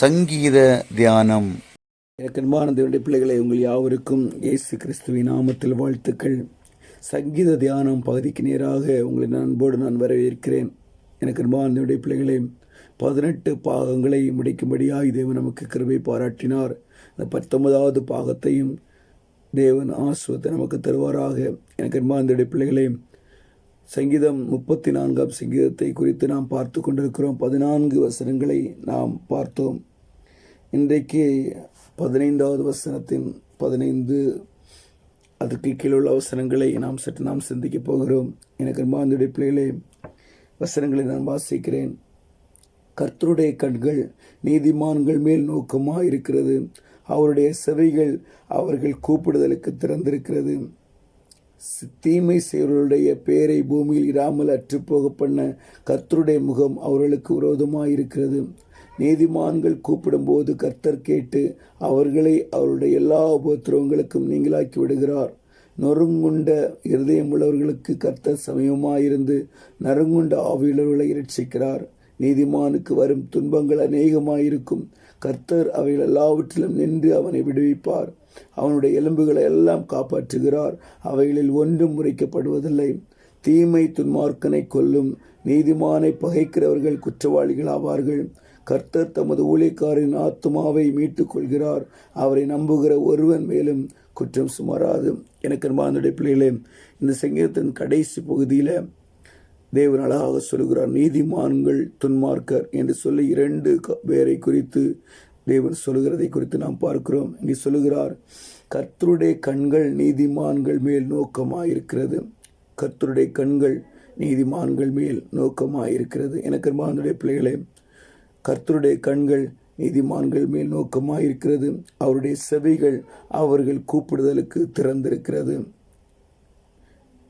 சங்கீத தியானம். எனக்கு அன்பான தேவனுடைய பிள்ளைகளை உங்கள் யாவருக்கும் இயேசு கிறிஸ்துவின் நாமத்தில் வாழ்த்துக்கள். சங்கீத தியானம் பகுதிக்கு நேராக உங்களை நான் அன்போடு நான் வரவேற்கிறேன். எனக்கு அன்பான தேவனுடைய பதினெட்டு பாகங்களை முடிக்கும்படியாக தேவன் நமக்கு கிருபை பாராட்டினார். அந்த பத்தொன்பதாவது பாகத்தையும் தேவன் ஆசுவத்தை நமக்கு தருவாராக. எனக்கு அன்பான பிள்ளைகளையும் சங்கீதம் முப்பத்தி நான்காம் சங்கீதத்தை குறித்து நாம் பார்த்து கொண்டிருக்கிறோம். பதினான்கு வசனங்களை நாம் பார்த்தோம். இன்றைக்கு பதினைந்தாவது வசனத்தின் பதினைந்து அதற்கு கீழுள்ள வசனங்களை நாம் சற்று நாம் சிந்திக்க போகிறோம். எனக்கு அன்பாந்துடைய பிள்ளைகளே வசனங்களை நான் வாசிக்கிறேன். கர்த்தருடைய கண்கள் நீதிமான்கள் மேல் நோக்கமாக இருக்கிறது அவருடைய செவைகள் அவர்கள் கூப்பிடுதலுக்கு திறந்திருக்கிறது. தீமை செய்வர்களுடைய பேரை பூமியில் இராமல் அற்றுப்போக பண்ண கர்த்தருடைய முகம் அவர்களுக்கு விரோதமாயிருக்கிறது. நீதிமான்கள் கூப்பிடும்போது கர்த்தர் கேட்டு அவர்களை அவருடைய எல்லா உபத்திரவங்களுக்கும் நீங்களாக்கி விடுகிறார். நொறுங்குண்ட இருதயம் உள்ளவர்களுக்கு கர்த்தர் சமயமாயிருந்து நறுங்குண்ட ஆவியுள்ளவர்களை இரட்சிக்கிறார். நீதிமானுக்கு வரும் துன்பங்கள் அநேகமாயிருக்கும். கர்த்தர் அவைகள் எல்லாவற்றிலும் நின்று அவனை விடுவிப்பார். அவனுடைய எலும்புகளை எல்லாம் காப்பாற்றுகிறார். அவைகளில் ஒன்றும் முறைக்கப்படுவதில்லை. தீமை துன்மார்க்கனை கொல்லும். நீதிமானை பகைக்கிறவர்கள் குற்றவாளிகள் ஆவார்கள் கர்த்தர் தமது ஊழியக்காரின் ஆத்துமாவை மீட்டுக் கொள்கிறார் அவரை நம்புகிற ஒருவன் மேலும் குற்றம் சுமராது. எனக்கு அன்பானுடைய பிள்ளைகளே இந்த சங்கீதத்தின் கடைசி பகுதியில் தேவன் அழகாக சொல்கிறார் நீதிமான்கள் துன்மார்க்கர் என்று சொல்லி இரண்டு க- பேரை குறித்து தேவன் சொல்கிறதை குறித்து நாம் பார்க்கிறோம். இங்கே சொல்லுகிறார் கர்த்தருடைய கண்கள் நீதிமான்கள் மேல் நோக்கமாக இருக்கிறது கர்த்தருடைய கண்கள் நீதிமான்கள் மேல் நோக்கமாக இருக்கிறது எனக்கு மானுடைய பிள்ளைகளே கர்த்தருடைய கண்கள் நீதிமான்கள் மேல் நோக்கமாக இருக்கிறது அவருடைய செவிகள் அவர்கள் கூப்பிடுதலுக்கு திறந்திருக்கிறது.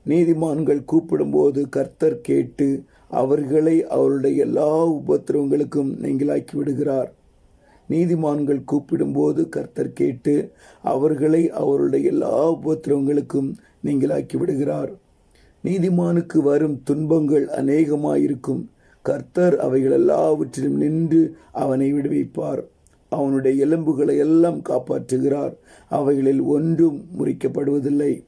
நீதிமான்கள் கூப்பிடும்போது கர்த்தர் கேட்டு அவர்களை அவருடைய எல்லா உபத்திரவங்களுக்கும் நீங்களாக்கி விடுகிறார். நீதிமான்கள் கூப்பிடும்போது கர்த்தர் கேட்டு அவர்களை அவருடைய எல்லா உபத்திரவங்களுக்கும் நீங்களாக்கி விடுகிறார். நீதிமானுக்கு வரும் துன்பங்கள் அநேகமாயிருக்கும். கர்த்தர் அவைகள் எல்லாவற்றிலும் நின்று அவனை விடுவிப்பார். அவனுடைய எலும்புகளை எல்லாம் காப்பாற்றுகிறார். அவைகளில் ஒன்றும் முறிக்கப்படுவதில்லை.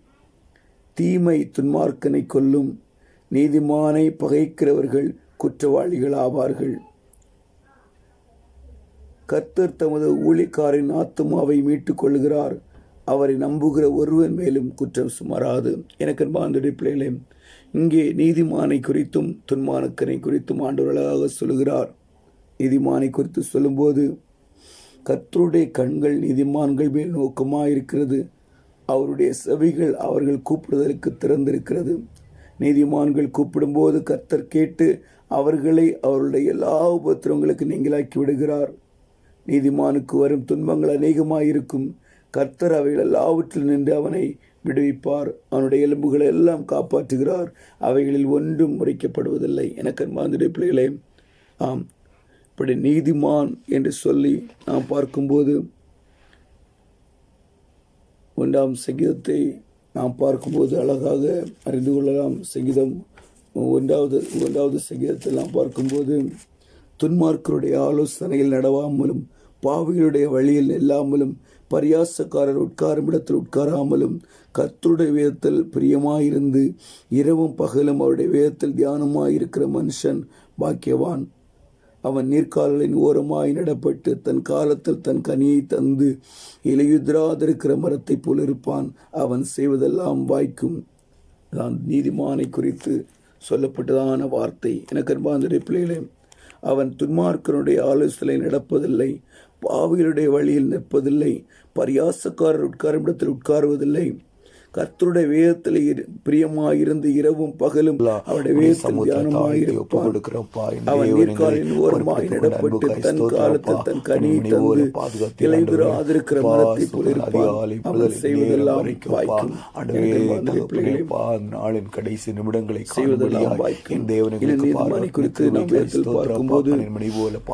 தீமை துன்மார்க்கனை கொல்லும் நீதிமானை பகைக்கிறவர்கள் குற்றவாளிகள் ஆவார்கள் கர்த்தர் தமது ஊழிக்காரின் ஆத்துமாவை மீட்டுக் கொள்கிறார் அவரை நம்புகிற ஒருவன் மேலும் குற்றம் சுமராது. எனக்கு அன்பாந்துடைய பிள்ளைகளே இங்கே நீதிமானை குறித்தும் துன்மார்க்கனை குறித்தும் ஆண்டவர்களாக சொல்கிறார் நீதிமானை குறித்து சொல்லும்போது கர்த்தருடைய கண்கள் நீதிமான்கள் மேல் நோக்கமாக இருக்கிறது அவருடைய செவிகள் அவர்கள் கூப்பிடுதலுக்கு திறந்திருக்கிறது. நீதிமான்கள் கூப்பிடும்போது கர்த்தர் கேட்டு அவர்களை அவருடைய எல்லா உபத்திரங்களுக்கு நீங்களாக்கி விடுகிறார். நீதிமானுக்கு வரும் துன்பங்கள் அநேகமாயிருக்கும். கர்த்தர் அவைகள் எல்லாவற்றில் நின்று அவனை விடுவிப்பார். அவனுடைய எலும்புகளை எல்லாம் காப்பாற்றுகிறார். அவைகளில் ஒன்றும் முறைக்கப்படுவதில்லை. எனக்கு அன்பார்ந்த பிள்ளைகளே ஆம். இப்படி நீதிமான் என்று சொல்லி நாம் பார்க்கும்போது ஒன்றாம் சங்கீதத்தை நாம் பார்க்கும்போது அழகாக அறிந்து கொள்ளலாம். சங்கீதம் ஒன்றாவது ஒன்றாவது சங்கீதத்தை நாம் பார்க்கும்போது துன்மார்க்கருடைய ஆலோசனையில் நடவாமலும் பாவிகளுடைய வழியில் இல்லாமலும் பரியாசக்காரர் உட்காரும் இடத்தில் உட்காராமலும் கர்த்தருடைய வேதத்தில் பிரியமாயிருந்து இரவும் பகலும் அவருடைய வேதத்தில் தியானமாயிருக்கிற மனுஷன் பாக்கியவான். அவன் நீர்க்காலின் ஓரமாய் நடப்பட்டு தன் காலத்தில் தன் கனியை தந்து இலையுதிராதிருக்கிற மரத்தைப் போல் இருப்பான். அவன் செய்வதெல்லாம் வாய்க்கும். தான் நீதிமானை குறித்து சொல்லப்பட்டதான வார்த்தை. எனக்கு அன்பாந்த பிள்ளைகளே அவன் துன்மார்க்கனுடைய ஆலோசனை நடப்பதில்லை பாவிகளுடைய வழியில் நிற்பதில்லை பரியாசக்காரர் உட்காரும் இடத்தில் உட்காருவதில்லை. கர்த்தருடைய வேதத்தில் பிரியமாயிருந்து இரவும் பகலும் அவருடைய வேதத்தில் தியானமாயிருப்பான் அவன் நீர்க்காலின் ஓரமாய் நடப்பட்டு தன் காலத்தில் தன் கனியை தந்து இலையுதிராதிருக்கிற மரத்தை போல் இருப்பான். அவன் செய்வதெல்லாம் வாய்க்கும். எனக்கு அன்பான பிள்ளைகளே, நாளின் கடைசி நிமிடங்களை செய்வதெல்லாம் காணும்படியாய் வாய்க்கும். என் தேவனுக்கு இந்த நீதிமானை குறித்து நாம் வேதத்தில் பார்க்கும்போது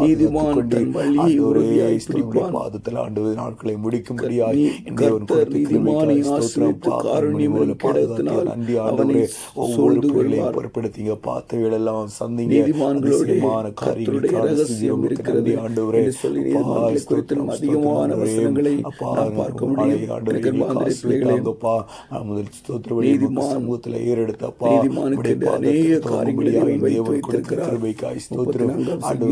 நீதிமான் தன் வழியை உறுதியாய் பிடிப்பான். பாதத்தில் ஆண்டு நாட்களை முடிக்கும்படியாய் தேவன் கொடுத்த ஸ்தோத்திரம். ஆசீர்வதித்து பா, காருண்யம் போல எனும் பாதுகாத்தீங்க கேடத்தினால் நன்றி அவனை ஆண்டவரே சூழ்ந்து கொள்வார் பொறுப்படுத்தீங்க சந்திங்க நீதிமான்களோடு ரகசியம் இருக்கிறது சொல்லி நீதிமான்களை குறித்து நம்ம அதிகமான வசனங்களை நாம் பார்க்க முடியும் நீதிமான் சமூகத்தில் ஏறெடுத்தப்பா நீதிமானுக்கு அநேக காரியங்களை வைத்திருக்கிறார்.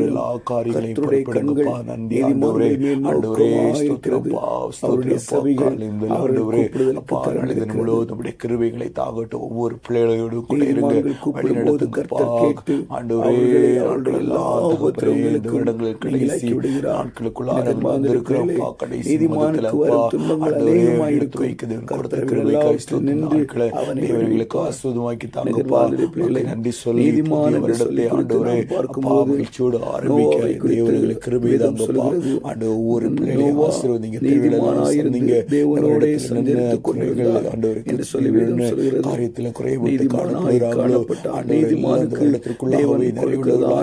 எல்லா காரியங்களையும் பொறுப்பெடுங்கப்பா. நன்றி ஆண்டவரே. ஆண்டவரே. ஸ்தோத்திரப்பா, ஸ்தோத்திரப்பா. அவர்கள் கூப்பிடுதலுக்கு இருக்கிறது. முழுவதும் உம்முடைய கிருபைகளை தாங்கட்டும் ஒவ்வொரு பிள்ளைகளோடு கூட இருங்க கூப்பிடும்போது கர்த்தர் கேட்டு ஆண்டவரே எல்லா உபத்திரவங்களுக்கும் வருடங்கள் கடைசி. நாட்களுக்குள்ளாக வந்திருக்கிறோம் கடைசி மதத்துல ஆண்டவரே, எடுத்து. வைக்குது. கொடுத்த ஸ்தோத்திரம். நின்று. ஆசீர்வாதமாக்கி எனக்கு தாங்கப்பா நன்றி சொல்லி வருடத்தை ஆண்டவரே பார்க்கும்போது மகிழ்ச்சியோடு ஆரம்பிக்க தேவர்களுக்கு கிருபை தாங்கப்பா. ஆண்டு ஒவ்வொரு பிள்ளைகளையும் ஆசீர்வதிங்க நீங்க தேவனோடே நின்று குறைகள் ஆண்டவருக்கு என்று சொல்லி வேதம் சொல்கிறது. காரியத்தில் நீதிமானாய் காணப்படுகிறார்களோ நீதிமானுக்கு தேவன்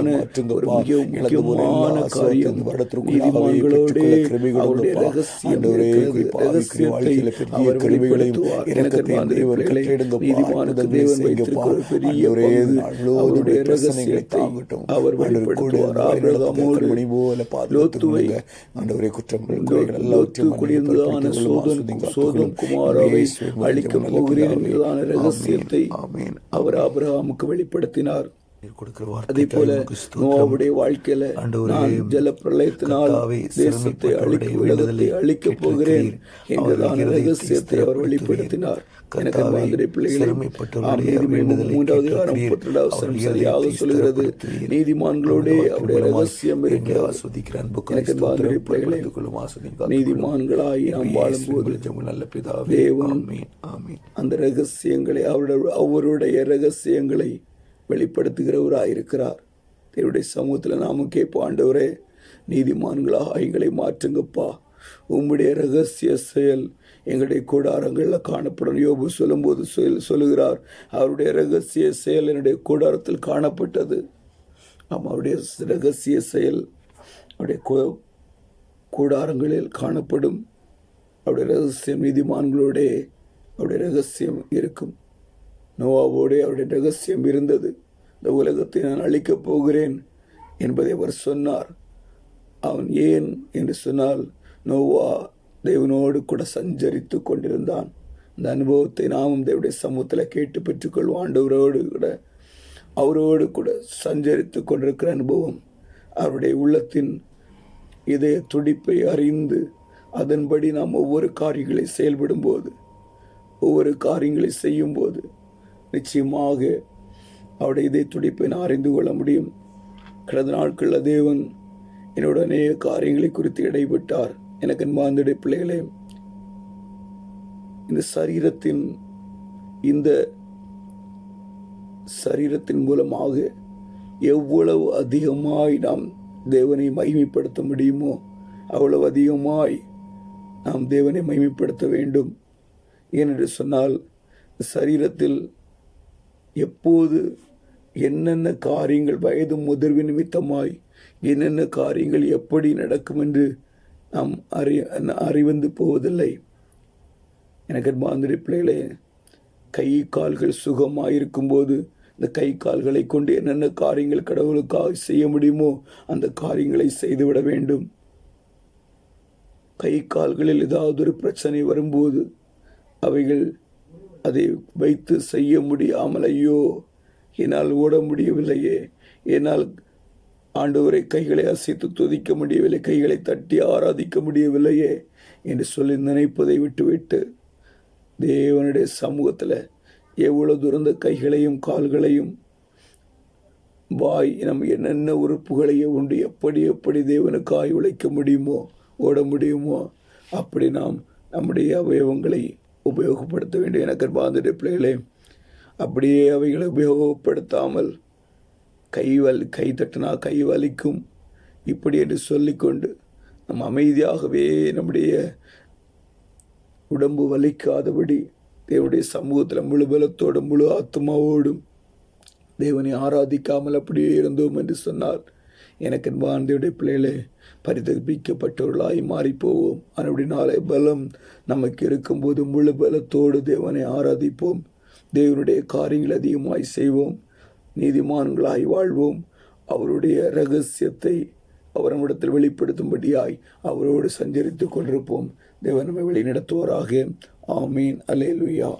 மாற்றுங்கப்பா. ஒரு மிக முக்கியமான காரியம் நீதிமான்களோடே அவருடைய. ரகசியம் ரகசியத்தை அவர் வெளிப்படுத்துவார். தேவன். நீதிமானுக்கு தேவன். வைத்திருக்கிற பெரிய பங்கு அவருடைய ரகசியத்தை. அவர் வெளிப்படுத்துவார். ஆபிரகாமோடு லோத்துவை. ஆண்டவரே, குற்றங்கள், குறைகள் எல்லாவற்றையும் குமாராவை நல்ல போகிறேன். என்கிறதான ரகசியத்தை. அவர் ஆபிரகாமுக்கு வெளிப்படுத்தினார் அதே போல. நோவாவுடைய வாழ்க்கையில நான் ஜல பிரளயத்தினால் தேசத்தை அழிக்க உலகத்தை அழிக்கப் போகிறேன் ரகசியத்தை அவர் வெளிப்படுத்தினார் எனக்கு மாதிரி பிள்ளைகளே மூன்றாவது சரியாக சொல்கிறது. நீதிமான்களோடே அவருடைய ரகசியம் எனக்கு. மாதிரி பிள்ளைகளே நாம் வாழும்போது. தேவன். அந்த ரகசியங்களை அவருடைய அவருடைய ரகசியங்களை வெளிப்படுத்துகிறவராக இருக்கிறார் தேவடைய சமூகத்தில் நாமும் கேட்போம் ஆண்டவரே நீதிமான்களாக எங்களை மாற்றுங்கப்பா. உம்முடைய ரகசிய செயல் எங்களுடைய கூடாரங்களில் காணப்படும். யோபு சொல்லும்போது சொல் சொல்லுகிறார் அவருடைய ரகசிய செயல் என்னுடைய கூடாரத்தில் காணப்பட்டது. ஆமாம் அவருடைய ரகசிய செயல் அவருடைய கூடாரங்களில் காணப்படும். அவருடைய ரகசியம் நீதிமான்களோடே அவருடைய ரகசியம் இருக்கும். நோவாவோடே அவருடைய ரகசியம் இருந்தது. இந்த உலகத்தை நான் அழிக்கப் போகிறேன் என்பதை அவர் சொன்னார். அவன் ஏன்? என்று சொன்னால் நோவா தேவனோடு கூட சஞ்சரித்து கொண்டிருந்தான். இந்த அனுபவத்தை நாமும் தேவடைய சமூகத்தில் கேட்டு பெற்றுக்கொள்வோம் ஆண்டவரோடு கூட அவரோடு கூட சஞ்சரித்து கொண்டிருக்கிற அனுபவம். அவருடைய உள்ளத்தின் இதய துடிப்பை அறிந்து அதன்படி நாம் ஒவ்வொரு காரியங்களை செயல்படும்போது ஒவ்வொரு காரியங்களை செய்யும்போது நிச்சயமாக அவருடைய இதய துடிப்பை நான் அறிந்து கொள்ள முடியும். கடந்த நாட்களில் தேவன் என்னோட அநேக காரியங்களை குறித்து இடைப்பட்டார். எனக்கு அன்பார்ந்துடைய பிள்ளைகளே இந்த சரீரத்தின் இந்த சரீரத்தின் மூலமாக எவ்வளவு அதிகமாய் நாம் தேவனை மகிமைப்படுத்த முடியுமோ அவ்வளவு அதிகமாய் நாம் தேவனை மகிமைப்படுத்த வேண்டும். ஏனென்று சொன்னால் சரீரத்தில் எப்போது என்னென்ன காரியங்கள் வயது முதிர்வு நிமித்தமாய் என்னென்ன காரியங்கள் எப்படி நடக்கும் என்று நாம் அறி அறிவந்து போவதில்லை. எனக்கு அன்பாந்திரி பிள்ளைகளே கை கால்கள் சுகமாக இருக்கும்போது இந்த கை கால்களை கொண்டு என்னென்ன காரியங்கள் கடவுளுக்காக செய்ய முடியுமோ அந்த காரியங்களை செய்துவிட வேண்டும். கை கால்களில் ஏதாவது ஒரு பிரச்சனை வரும்போது அவைகள் அதை வைத்து செய்ய முடியாமல் ஐயோ என்னால் ஓட முடியவில்லையே. என்னால் ஆண்டவரை கைகளை அசைத்து துதிக்க முடியவில்லை. கைகளை தட்டி ஆராதிக்க முடியவில்லையே என்று சொல்லி நினைப்பதை விட்டுவிட்டு தேவனுடைய சமூகத்தில் எவ்வளவு துறந்த கைகளையும் கால்களையும் வாய் நம் என்னென்ன உறுப்புகளையும் உண்டு எப்படி எப்படி தேவனுக்காய் உழைக்க முடியுமோ ஓட முடியுமோ அப்படி நாம் நம்முடைய அவயவங்களை உபயோகப்படுத்த வேண்டும் எனக்கு பாந்துடைய பிள்ளைகளே அப்படியே அவைகளை உபயோகப்படுத்தாமல் கை வலி கை தட்டினா கை வலிக்கும். இப்படி என்று சொல்லிக்கொண்டு நம் அமைதியாகவே நம்முடைய உடம்பு வலிக்காதபடி தேவனுடைய சமூகத்தில் முழு பலத்தோடும் முழு ஆத்மாவோடும் தேவனை ஆராதிக்காமல் அப்படியே இருந்தோம் என்று சொன்னால் எனக்கு அன்பானதையுடைய பிள்ளைகளே பரிதபிக்கப்பட்டவர்களாய் மாறிப்போவோம். அதனுடைய பலம் நமக்கு இருக்கும்போது முழு பலத்தோடு தேவனை ஆராதிப்போம். தேவனுடைய காரியங்கள் அதிகமாய் செய்வோம். நீதிமான்களாய் வாழ்வோம். அவருடைய ரகசியத்தை அவர் நம்மிடத்தில் வெளிப்படுத்தும்படியாய் அவரோடு சஞ்சரித்துக் கொண்டிருப்போம். தேவன் நம்மை வழிநடத்துவோராக. ஆமீன். அலேலுயா